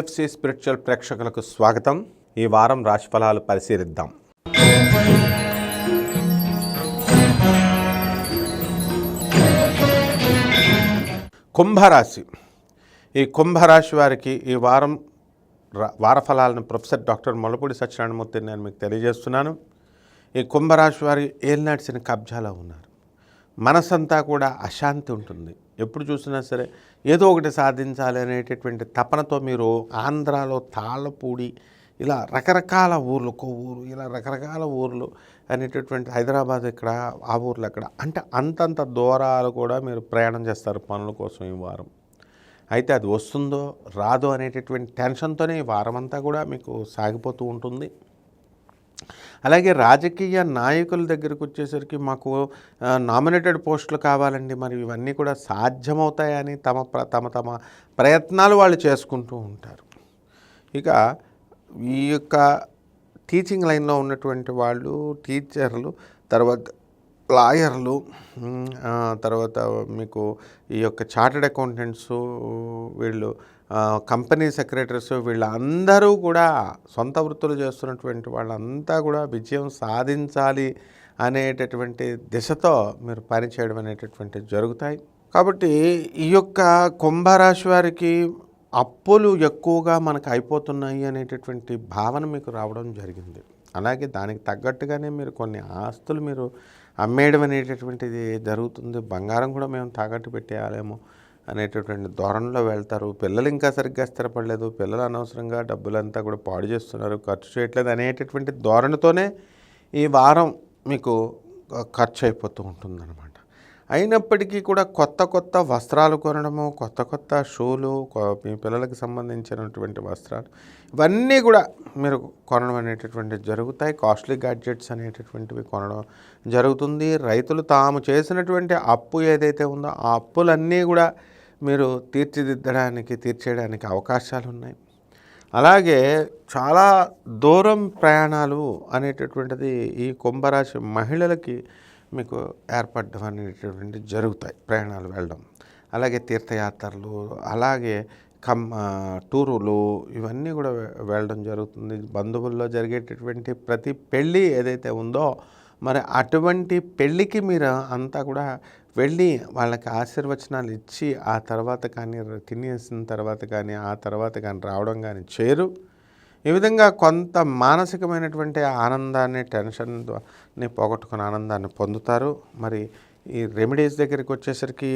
SSC spiritual ప్రేక్షకులకు స్వాగతం. ఈ వారం రాశిఫలాలు పరిశీలిద్దాం. కుంభరాశి. ఈ కుంభరాశి వారికి ఈ వారం వారఫలాలను వార ఫలాలను ప్రొఫెసర్ డాక్టర్ మొలపూడి సత్యనారాయణమూర్తి నేను మీకు తెలియజేస్తున్నాను. ఈ కుంభరాశి వారి ఏలినాటిసిన కబ్జాలో ఉన్నారు. మనసంతా కూడా అశాంతి ఉంటుంది. ఎప్పుడు చూసినా సరే ఏదో ఒకటి సాధించాలి అనేటటువంటి తపనతో మీరు ఆంధ్రాలో తాళ్ళపూడి ఇలా రకరకాల ఊర్లు కొవ్వూరు ఇలా రకరకాల ఊర్లు అనేటటువంటి హైదరాబాద్ ఇక్కడ ఆ ఊర్లు అక్కడ. అంటే అంతంత దూరాలు కూడా మీరు ప్రయాణం చేస్తారు పనుల కోసం ఈ వారం. అయితే అది వస్తుందో రాదో అనేటటువంటి టెన్షన్తోనే ఈ వారం అంతా కూడా మీకు సాగిపోతూ ఉంటుంది. అలాగే రాజకీయ నాయకుల దగ్గరకు వచ్చేసరికి మాకు నామినేటెడ్ పోస్టులు కావాలండి. మరి ఇవన్నీ కూడా సాధ్యమవుతాయని తమ ప్ర- తమ తమ ప్రయత్నాలు వాళ్ళు చేసుకుంటూ ఉంటారు. ఇక ఈ యొక్క టీచింగ్ లైన్లో ఉన్నటువంటి వాళ్ళు టీచర్లు తర్వాత లాయర్లు తర్వాత మీకు ఈ యొక్క చార్టెడ్ అకౌంటెంట్స్ వీళ్ళు కంపెనీ సెక్రటరీస్ వీళ్ళందరూ కూడా సొంత వృత్తులు చేస్తున్నటువంటి వాళ్ళంతా కూడా విజయం సాధించాలి అనేటటువంటి దిశతో మీరు పనిచేయడం అనేటటువంటి జరుగుతాయి. కాబట్టి ఈ యొక్క కుంభరాశి వారికి అప్పులు ఎక్కువగా మనకు అయిపోతున్నాయి అనేటటువంటి భావన మీకు రావడం జరిగింది. అలాగే దానికి తగ్గట్టుగానే మీరు కొన్ని ఆస్తులు మీరు అమ్మేయడం అనేటటువంటిది జరుగుతుంది. బంగారం కూడా మేము తాకట్టు పెట్టేయాలేమో అనేటటువంటి ధోరణిలో వెళ్తారు. పిల్లలు ఇంకా సరిగ్గా స్థిరపడలేదు. పిల్లలు అనవసరంగా డబ్బులంతా కూడా పాడు చేస్తున్నారు. ఖర్చు చేయట్లేదు అనేటటువంటి ధోరణితోనే ఈ వారం మీకు ఖర్చు అయిపోతూ ఉంటుందన్నమాట. అయినప్పటికీ కూడా కొత్త కొత్త వస్త్రాలు కొనడము కొత్త కొత్త షూలు మీ పిల్లలకు సంబంధించినటువంటి వస్త్రాలు ఇవన్నీ కూడా మీరు కొనడం అనేటటువంటివి జరుగుతాయి. కాస్ట్లీ గ్యాడ్జెట్స్ అనేటటువంటివి కొనడం జరుగుతుంది. రైతులు తాము చేసినటువంటి అప్పు ఏదైతే ఉందో ఆ అప్పులన్నీ కూడా మీరు తీర్చిదిద్దడానికి తీర్చేయడానికి అవకాశాలు ఉన్నాయి. అలాగే చాలా దూరం ప్రయాణాలు అనేటటువంటిది ఈ కుంభరాశి మహిళలకి మీకు ఏర్పడడం అనేటటువంటి జరుగుతాయి ప్రయాణాలు వెళ్ళడం. అలాగే తీర్థయాత్రలు అలాగే కమ్ టూరులు ఇవన్నీ కూడా వెళ్ళడం జరుగుతుంది. బంధువుల్లో జరిగేటటువంటి ప్రతి పెళ్ళి ఏదైతే ఉందో మరి అటువంటి పెళ్ళికి మీరు అంతా కూడా వెళ్ళి వాళ్ళకి ఆశీర్వచనాలు ఇచ్చి ఆ తర్వాత కానీ తినేసిన తర్వాత కానీ ఆ తర్వాత కానీ రావడం కానీ చేరు. ఈ విధంగా కొంత మానసికమైనటువంటి ఆనందాన్ని టెన్షన్ని పోగొట్టుకుని ఆనందాన్ని పొందుతారు. మరి ఈ రెమెడీస్ దగ్గరికి వచ్చేసరికి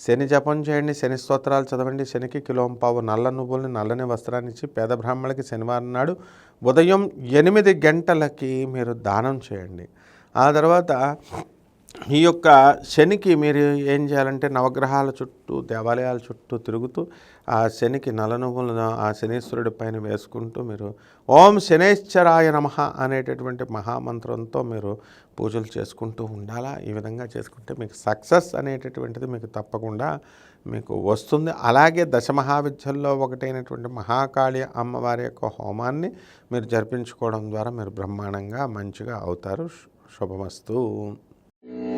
శని జపం చేయండి శని స్తోత్రాలు చదవండి శనికి కిలోం పావు నల్ల నువ్వుల్ని నల్లని వస్త్రాన్ని ఇచ్చి పేద బ్రాహ్మణులకి శనివారం నాడు ఉదయం ఎనిమిది గంటలకి మీరు దానం చేయండి. ఆ తర్వాత ఈ యొక్క శనికి మీరు ఏం చేయాలంటే నవగ్రహాల చుట్టూ దేవాలయాల చుట్టూ తిరుగుతూ ఆ శనికి నల ఆ శనీశ్వరుడి పైన వేసుకుంటూ మీరు ఓం శనేశ్వరాయ నమ అనేటటువంటి మహామంత్రంతో మీరు పూజలు చేసుకుంటూ ఉండాలా? ఈ విధంగా చేసుకుంటే మీకు సక్సెస్ అనేటటువంటిది మీకు తప్పకుండా మీకు వస్తుంది. అలాగే దశమహావిద్యల్లో ఒకటైనటువంటి మహాకాళి అమ్మవారి యొక్క హోమాన్ని మీరు జరిపించుకోవడం ద్వారా మీరు బ్రహ్మాండంగా మంచిగా అవుతారు. శుభమస్తు. Oh.